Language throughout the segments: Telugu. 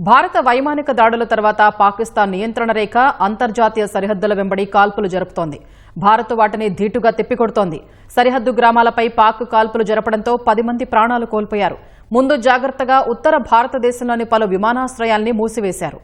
భారత వైమానిక దాడుల తర్వాత పాకిస్తాన్ నియంత్రణ రేఖ అంతర్జాతీయ సరిహద్దుల వెంబడి కాల్పులు జరుపుతోంది. భారత్ వాటిని ధీటుగా తిప్పికొడుతోంది. సరిహద్దు గ్రామాలపై పాక్ కాల్పులు జరపడంతో పది మంది ప్రాణాలు కోల్పోయారు. ముందు జాగ్రత్తగా ఉత్తర భారతదేశంలోని పలు విమానాశ్రయాల్ని మూసివేశారు.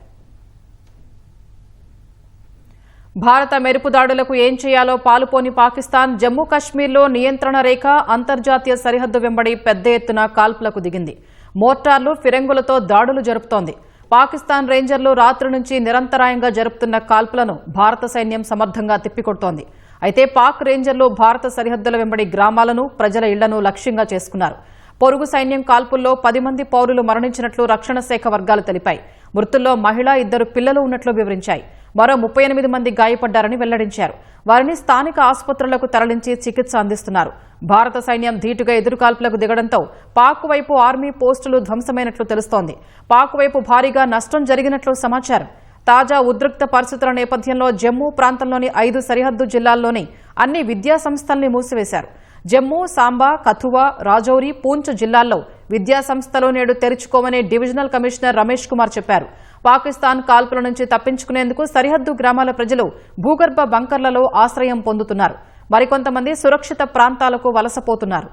భారత మెరుపు దాడులకు ఏం చేయాలో పాలుపోని పాకిస్తాన్ జమ్మూ కశ్మీర్లో నియంత్రణ రేఖ అంతర్జాతీయ సరిహద్దు వెంబడి పెద్ద ఎత్తున కాల్పులకు దిగింది. మోర్టార్లు ఫిరంగులతో దాడులు జరుపుతోంది. పాకిస్తాన్ రేంజర్లు రాత్రి నుంచి నిరంతరాయంగా జరుపుతున్న కాల్పులను భారత సైన్యం సమర్థంగా తిప్పికొడుతోంది. అయితే పాక్ రేంజర్లు భారత సరిహద్దుల వెంబడి గ్రామాలను ప్రజల ఇళ్ళను లక్ష్యంగా చేసుకున్నారు. పొరుగు సైన్యం కాల్పుల్లో పది మంది పౌరులు మరణించినట్లు రక్షణ శాఖ వర్గాలు తెలిపాయి. మృతుల్లో మహిళ ఇద్దరు పిల్లలు ఉన్నట్లు వివరించాయి. మరో ముప్పై ఎనిమిది మంది గాయపడ్డారని వెల్లడించారు. వారిని స్థానిక ఆసుపత్రులకు తరలించి చికిత్స అందిస్తున్నారు. భారత సైన్యం ధీటుగా ఎదురుకాల్పులకు దిగడంతో పాక్ వైపు ఆర్మీ పోస్టులు ధ్వంసమైనట్లు తెలుస్తోంది. పాక్ వైపు భారీగా నష్టం జరిగినట్లు సమాచారం. తాజా ఉద్రిక్త పరిస్థితుల నేపథ్యంలో జమ్మూ ప్రాంతంలోని ఐదు సరిహద్దు జిల్లాల్లోని అన్ని విద్యా సంస్థల్ని మూసివేశారు. జమ్మూ సాంబా కథువా రాజౌరి పూంచ్ జిల్లాల్లో విద్యాసంస్థలో నేడు తెరుచుకోమని డివిజనల్ కమిషనర్ రమేష్ కుమార్ చెప్పారు. పాకిస్తాన్ కాల్పుల నుంచి తప్పించుకునేందుకు సరిహద్దు గ్రామాల ప్రజలు భూగర్భ బంకర్లలో ఆశ్రయం పొందుతున్నారు. మరికొంతమంది సురక్షిత ప్రాంతాలకు వలసపోతున్నారు.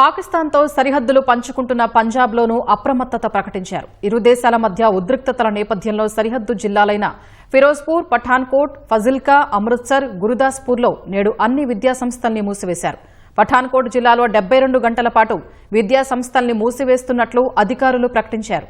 పాకిస్తాన్తో సరిహద్దులు పంచుకుంటున్న పంజాబ్లోనూ అప్రమత్తత ప్రకటించారు. ఇరు దేశాల మధ్య ఉద్రిక్తతల నేపథ్యంలో సరిహద్దు జిల్లాలైన ఫిరోజ్పూర్ పఠాన్కోట్ ఫజిల్కా అమృత్సర్ గురుదాస్పూర్లో నేడు అన్ని విద్యాసంస్థల్ని మూసివేశారు. పఠాన్కోట్ జిల్లాలో డెబ్బై రెండు గంటల పాటు విద్యాసంస్థల్ని మూసివేస్తున్నట్లు అధికారులు ప్రకటించారు.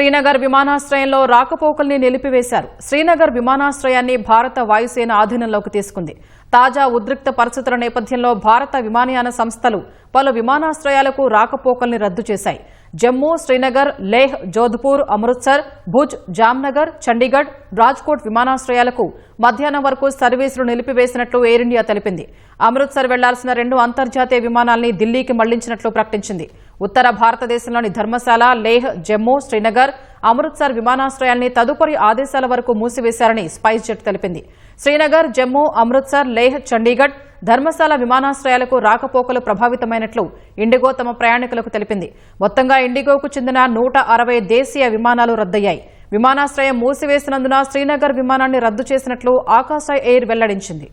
శ్రీనగర్ విమానాశ్రయంలో రాకపోకల్ని నిలిపివేశారు. శ్రీనగర్ విమానాశ్రయాన్ని భారత వాయుసేన ఆధీనంలోకి తీసుకుంది. తాజా ఉద్రిక్త పరిస్థితుల నేపథ్యంలో భారత విమానయాన సంస్థలు పలు విమానాశ్రయాలకు రాకపోకల్ని రద్దు చేశాయి. జమ్మూ శ్రీనగర్ లేహ్ జోధ్పూర్ అమృత్సర్ భుజ్ జామ్నగర్ చండీగఢ్ రాజ్కోట్ విమానాశ్రయాలకు మధ్యాహ్నం వరకు సర్వీసులు నిలిపివేసినట్లు ఎయిర్ ఇండియా తెలిపింది. అమృత్సర్ వెళ్ళాల్సిన రెండు అంతర్జాతీయ విమానాల్ని ఢిల్లీకి మళ్ళించినట్లు ప్రకటించింది. ఉత్తర భారతదేశంలోని ధర్మశాల లేహ్ జమ్మూ శ్రీనగర్ అమృత్సర్ విమానాశ్రయాన్ని తదుపరి ఆదేశాల వరకు మూసివేశారని స్పైస్ జెట్ తెలిపింది. శ్రీనగర్ జమ్మూ అమృత్సర్ లేహ్ చండీగఢ్ ధర్మశాల విమానాశ్రయాలకు రాకపోకలు ప్రభావితమైనట్లు ఇండిగో తమ ప్రయాణికులకు తెలిపింది. మొత్తంగా ఇండిగోకు చెందిన నూట అరవై దేశీయ విమానాలు రద్దయ్యాయి. విమానాశ్రయం మూసివేసినందున శ్రీనగర్ విమానాన్ని రద్దు చేసినట్లు ఆకాశ ఎయిర్ వెల్లడించింది.